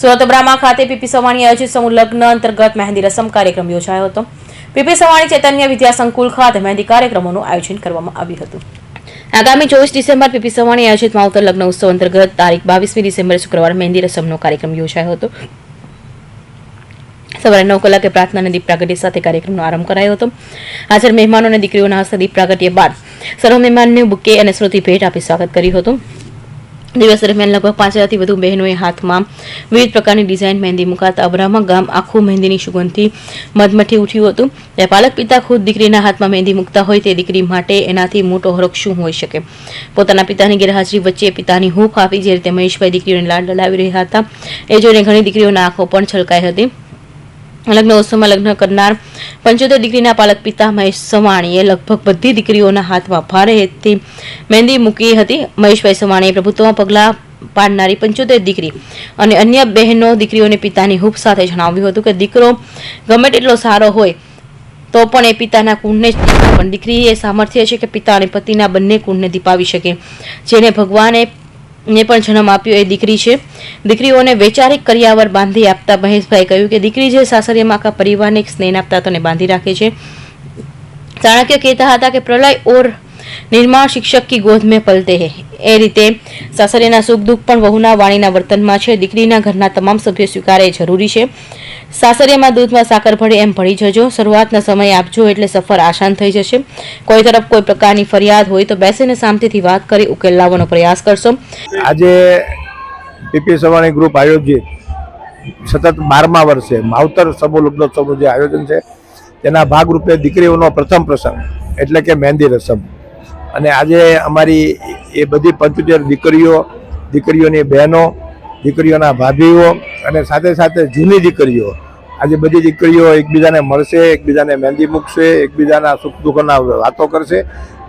સુરત બ્રામા ખાતે પીપી સવાણી આયોજિત સમૂહ લગ્ન અંતર્ગત મહેંદી રસમ કાર્યક્રમ યોજાયો હતો. પીપી સવાણી ચૈતન્ય વિદ્યા સંકુલ ખાતે મહેંદી કાર્યક્રમોનું આયોજન કરવામાં આવ્યું હતું. આગામી ચોવીસ ડિસેમ્બર પીપી સવાણી આયોજિત માવતર લગ્ન ઉત્સવ અંતર્ગત તારીખ બાવીસમી ડિસેમ્બરે શુક્રવાર મહેંદી રસમનો કાર્યક્રમ યોજાયો હતો. સવારે નવ કલાકે પ્રાર્થના અને દીપ પ્રાગટ્ય સાથે કાર્યક્રમનો આરંભ કરાયો હતો. હાજર મહેમાનો અને દીકરીઓના હસ્તે દીપ પ્રાગટ્ય બાદ સર્વ મહેમાનને બુકે અને સ્મૃતિ ભેટ આપી સ્વાગત કર્યું હતું. દિવસ દરમિયાન લગભગ પાંચ હજારથી વધુ બહેનોએ હાથમાં વિવિધ પ્રકારની ડિઝાઇન મહેંદી મુકાતા અબ્રાહ્મા ગામ આખું મહેંદીની સુગંધથી મધમઠી ઉઠ્યું હતું. ત્યારે પાલક પિતા ખુદ દીકરીના હાથમાં મહેંદી મૂકતા હોય તે દીકરી માટે એનાથી મોટો હરખ શું હોઈ શકે? પોતાના પિતાની ગેરહાજરી વચ્ચે પિતાની હૂંફ આપી જે રીતે મહેશભાઈ દીકરીઓને લાડ લડાવી રહ્યા હતા. એ જોઈને ઘણી દીકરીઓના આંખો પણ છલકાઈ હતી. લગ્ન ઉત્સવમાં લગ્ન કરનાર પંચોતેર દીકરીના પાલક પિતા મહેશ સવાણીએ લગભગ બધી દીકરીઓના હાથમાં ભારે હેતથી મહેંદી મૂકી હતી. મહેશભાઈ સવાણીએ પ્રભુત્વમાં પગલાં પાડનારી પંચોતેર દીકરી અને અન્ય બહેનો દીકરીઓને પિતાની હૂફ સાથે જણાવ્યું હતું કે દીકરો ગમે તેટલો સારો હોય તો પણ એ પિતાના કુંડને જ પણ દીકરી એ સામર્થ્ય છે કે પિતા અને પતિના બંને કુંડને દીપાવી શકે. જેને ભગવાને ને પણ જન્મ આપ્યો એ દીકરી છે. દીકરીઓને વૈચારિક કરિયાવર બાંધી આપતા મહેશભાઈ કહ્યું કે દીકરી જે સાસરિયામાં આખા પરિવારને એક સ્નેહ આપતા તને બાંધી રાખે છે. ચાણક્ય કહેતા હતા કે પ્રલય ઓર નિર્માણ શિક્ષક કી ગોદ મેં પલતે હે. એ રીતે સાસરીના સુખ દુઃખ પણ વહુના વાણીના વર્તનમાં છે. દીકરીના ઘરના તમામ સભ્યો સ્વીકારે જરૂરી છે. સાસરિયામાં દૂધમાં સાકર ભળે એમ ભળી જજો. શરૂઆતના સમયે આપજો એટલે સફર આસાન થઈ જશે. કોઈ તરફ કોઈ પ્રકારની ફરિયાદ હોય તો બેસીને શાંતિથી વાત કરી ઉકેલ લાવવાનો પ્રયાસ કરશો. આજે પીપી સવાણી ગ્રુપ આયોજિત સતત બારમા વર્ષે માવતર સમૂહ ઉપલબ્ધ જે આયોજન છે, તેના ભાગરૂપે દીકરીઓનો પ્રથમ પ્રસંગ એટલે કે મહેંદી રસમ. અને આજે અમારી એ બધી પંચોતેર દીકરીઓ, દીકરીઓની બહેનો, દીકરીઓના ભાભીઓ અને સાથે સાથે જૂની દીકરીઓ. આજે બધી દીકરીઓ એકબીજાને મળશે, એકબીજાને મહેંદી મૂકશે, એકબીજાના સુખ દુઃખોના વાતો કરશે.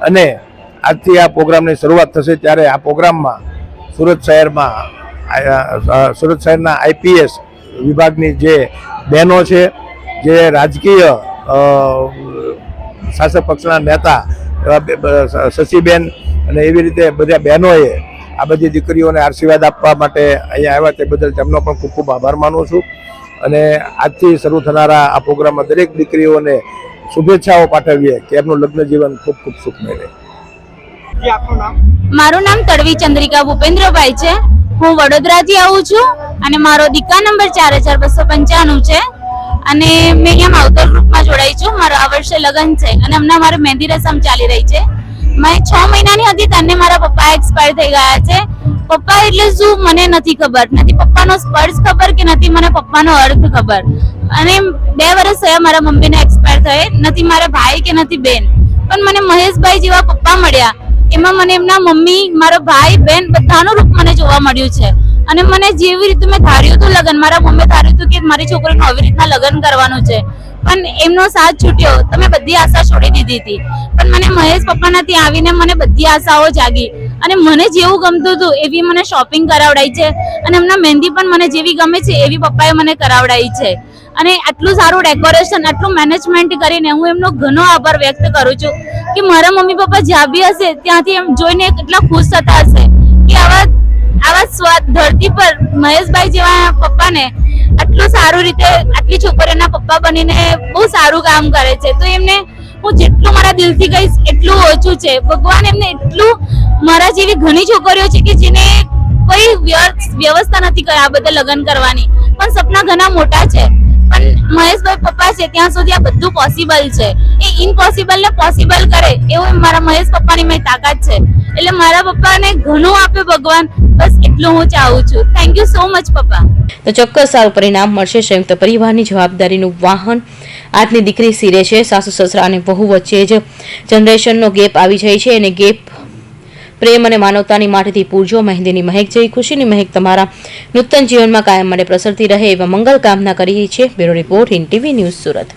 અને આજથી આ પ્રોગ્રામની શરૂઆત થશે ત્યારે આ પ્રોગ્રામમાં સુરત શહેરમાં સુરત શહેરના આઈપીએસ વિભાગની જે બહેનો છે, જે રાજકીય શાસક પક્ષના નેતા એવા બે- શશીબેન અને એવી રીતે બધા બહેનોએ આ બધી દીકરીઓને આશીર્વાદ આપવા માટે અહીંયા આવ્યા તે બદલ તેમનો પણ ખૂબ ખૂબ આભાર માનું છું. અને આજથી શરૂ થનારા આ પ્રોગ્રામમાં દરેક દીકરીઓને શુભેચ્છાઓ પાઠવીએ કે એમનું લગ્ન જીવન ખૂબ ખૂબ સુખમય રહે મારું નામ તડવી ચંદ્રિકા ભૂપેન્દ્રભાઈ છે. હું વડોદરાથી આવું છું અને મારો દીકા નંબર ચાર હજાર બસો પંચાણું છે. અને મેં અહીંયા માવતર ગ્રુપમાં જોડાઈ છું. મારા આ વર્ષે લગ્ન છે અને હમણાં મારે મહેંદી રસમ ચાલી રહી છે. મેં છ મહિનાની હતી ત્યારે મારા પપ્પા એક્સપાયર થઈ ગયા છે. પપ્પા, એટલે શું મને નથી ખબર? નથી પપ્પાનો સ્પર્શ ખબર કે નથી મને પપ્પાનો અર્થ ખબર? અને બે વર્ષ થયા મારા મમ્મીને એક્સપાયર થયે. નથી મારા ભાઈ કે નથી બેન? પણ મને મહેશભાઈ જેવા પપ્પા મળ્યા. એમાં મને એમના મમ્મી, મારો ભાઈ, બેન બધાનું રૂપ મને જોવા મળ્યું છે. અને મને જેવી રીતે મેં ધાર્યું હતું લગ્ન, મારા મમ્મી ધાર્યું હતું કે મારી છોકરીનું આવી રીતના લગ્ન કરવાનું છે. પણ એમનો સાથ છૂટ્યો. તો મેં બધી આશા છોડી દીધી હતી. પણ મને મહેશ પપ્પાના ત્યાં આવીને મને બધી આશાઓ જાગી. અને મને જેવું ગમતું હતું, એવી મને શોપિંગ કરાવડાઈ છે. અને એમના મહેંદી પણ મને જેવી ગમે છે, એવી પપ્પાએ મને કરાવડાઈ છે. અને આટલું સારું ડેકોરેશન આટલું મેનેજમેન્ટ કરીને હું એમનો ઘણો આભાર વ્યક્ત કરું છું કે મારા મમ્મી પપ્પા જ્યાં બી હશે, ત્યાંથી એમ જોઈને કેટલા ખુશ થતા હશે કે આવા આવા સ્વાદ ધરતી પર મહેશભાઈ જેવા પપ્પાને આટલું સારું રીતે, આટલી છોકરીઓના પપ્પા બનીને બહુ સારું કામ કરે છે. તો એમને હું જેટલું મારા દિલથી કહીશ, એટલું ઓછું છે. ભગવાન એમને એટલું મારા જેવી ઘણી છોકરીઓ છે કે જેને કોઈ વ્યવસ્થા નથી આ બધા લગ્ન કરવાની. પણ સપના ઘણા મોટા છે. પણ મહેશભાઈ પપ્પા છે, ત્યાં સુધી આ બધું પોસિબલ છે. એ ઇમ્પોસિબલ ને પોસિબલ કરે, એવું મારા મહેશ પપ્પાની મેં તાકાત છે. એટલે મારા પપ્પાને ઘણું આપે ભગવાન, બસ એટલું હું ચાહું છું. થેન્ક યુ સો મચ પપ્પા. તો ચોક્કસ સારું પરિણામ મળશે સંયુક્ત પરિવારની જવાબદારીનું વાહન. આજની દીકરી સિરે છે, સાસુ સસરા અને વહુ વચ્ચે જ જનરેશનનો ગેપ આવી જાય છે અને ગેપ પ્રેમ અને માનવતાની માટીથી પૂરજો મહેંદીની મહેક જેવી ખુશીની મહેક તમારા નૂતન જીવનમાં કાયમ માટે પ્રસરતી રહે એવા મંગલ કામના કરીએ છીએ bureau report in TV news Surat.